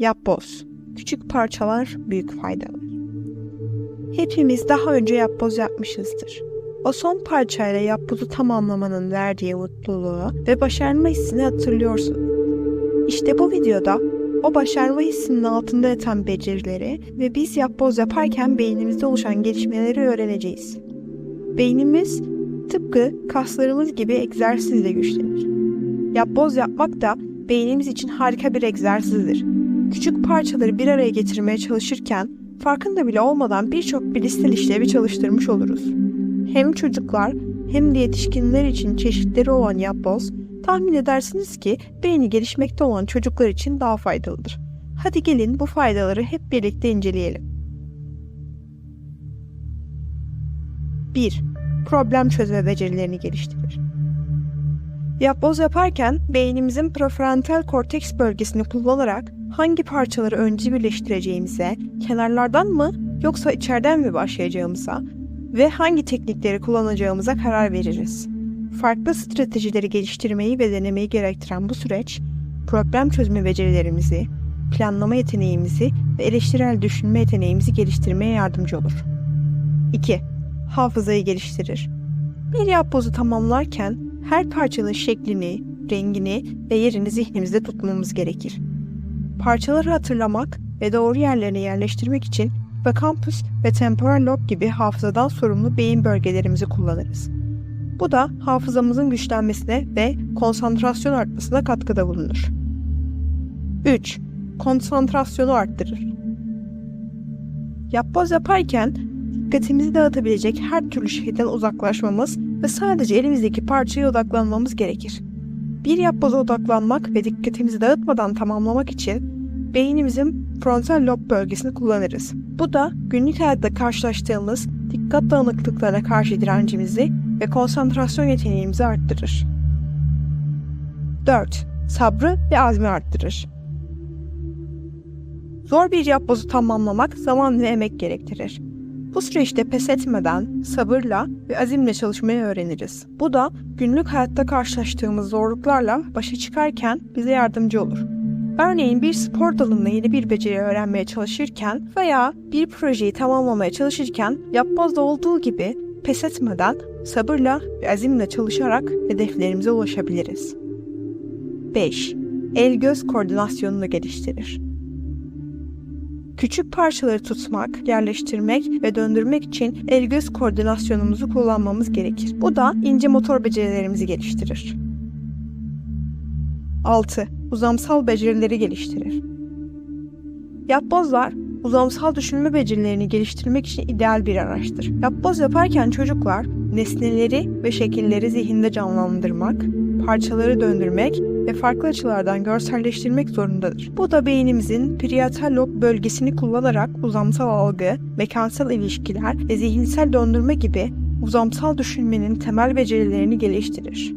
Yapboz. Küçük parçalar büyük faydalar. Hepimiz daha önce yapboz yapmışızdır. O son parçayla yapbozu tamamlamanın verdiği mutluluğu ve başarma hissini hatırlıyorsun. İşte bu videoda o başarma hissinin altında yatan becerileri ve biz yapboz yaparken beynimizde oluşan gelişmeleri öğreneceğiz. Beynimiz tıpkı kaslarımız gibi egzersizle güçlenir. Yapboz yapmak da beynimiz için harika bir egzersizdir. Küçük parçaları bir araya getirmeye çalışırken farkında bile olmadan birçok bilişsel işlevi çalıştırmış oluruz. Hem çocuklar hem de yetişkinler için çeşitleri olan yapboz, tahmin edersiniz ki beyni gelişmekte olan çocuklar için daha faydalıdır. Hadi gelin bu faydaları hep birlikte inceleyelim. 1. Problem çözme becerilerini geliştirir. Yapboz yaparken beynimizin prefrontal korteks bölgesini kullanarak hangi parçaları önce birleştireceğimize, kenarlardan mı yoksa içeriden mi başlayacağımıza ve hangi teknikleri kullanacağımıza karar veririz. Farklı stratejileri geliştirmeyi ve denemeyi gerektiren bu süreç, problem çözme becerilerimizi, planlama yeteneğimizi ve eleştirel düşünme yeteneğimizi geliştirmeye yardımcı olur. 2. Hafızayı geliştirir. Bir yapbozu tamamlarken her parçanın şeklini, rengini ve yerini zihnimizde tutmamız gerekir. Parçaları hatırlamak ve doğru yerlerine yerleştirmek için hippocampus ve temporal lob gibi hafızadan sorumlu beyin bölgelerimizi kullanırız. Bu da hafızamızın güçlenmesine ve konsantrasyon artmasına katkıda bulunur. 3. Konsantrasyonu arttırır. Yapboz yaparken dikkatimizi dağıtabilecek her türlü şeyden uzaklaşmamız ve sadece elimizdeki parçaya odaklanmamız gerekir. Bir yapboza odaklanmak ve dikkatimizi dağıtmadan tamamlamak için beynimizin frontal lob bölgesini kullanırız. Bu da günlük hayatta karşılaştığımız dikkat dağınıklıklarına karşı direncimizi ve konsantrasyon yeteneğimizi arttırır. 4. Sabrı ve azmi arttırır. Zor bir yapbozu tamamlamak zaman ve emek gerektirir. Bu süreçte pes etmeden, sabırla ve azimle çalışmayı öğreniriz. Bu da günlük hayatta karşılaştığımız zorluklarla başa çıkarken bize yardımcı olur. Örneğin bir spor dalında yeni bir beceri öğrenmeye çalışırken veya bir projeyi tamamlamaya çalışırken yapbozda olduğu gibi pes etmeden sabırla ve azimle çalışarak hedeflerimize ulaşabiliriz. 5. El-göz koordinasyonunu geliştirir. Küçük parçaları tutmak, yerleştirmek ve döndürmek için el-göz koordinasyonumuzu kullanmamız gerekir. Bu da ince motor becerilerimizi geliştirir. 6. Uzamsal becerileri geliştirir. Yapbozlar, uzamsal düşünme becerilerini geliştirmek için ideal bir araçtır. Yapboz yaparken çocuklar, nesneleri ve şekilleri zihinde canlandırmak, parçaları döndürmek ve farklı açılardan görselleştirmek zorundadır. Bu da beynimizin parietal lob bölgesini kullanarak uzamsal algı, mekansal ilişkiler ve zihinsel döndürme gibi uzamsal düşünmenin temel becerilerini geliştirir.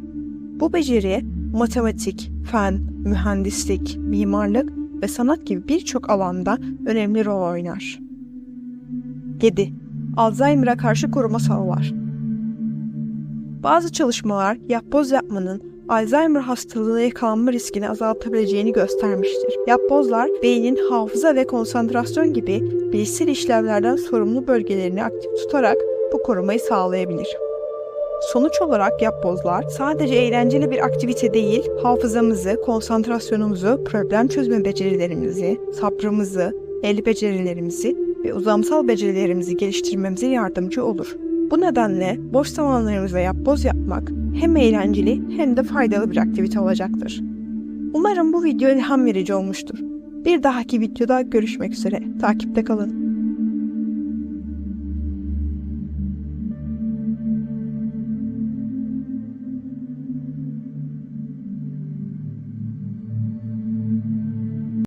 Bu beceri matematik, fen, mühendislik, mimarlık ve sanat gibi birçok alanda önemli rol oynar. 7. Alzheimer'a karşı koruma sağlar. Bazı çalışmalar yapboz yapmanın Alzheimer hastalığına yakalanma riskini azaltabileceğini göstermiştir. Yapbozlar beynin hafıza ve konsantrasyon gibi bilişsel işlevlerden sorumlu bölgelerini aktif tutarak bu korumayı sağlayabilir. Sonuç olarak yapbozlar sadece eğlenceli bir aktivite değil, hafızamızı, konsantrasyonumuzu, problem çözme becerilerimizi, sabrımızı, el becerilerimizi ve uzamsal becerilerimizi geliştirmemize yardımcı olur. Bu nedenle boş zamanlarımızda yapboz yapmak hem eğlenceli hem de faydalı bir aktivite olacaktır. Umarım bu video ilham verici olmuştur. Bir dahaki videoda görüşmek üzere. Takipte kalın.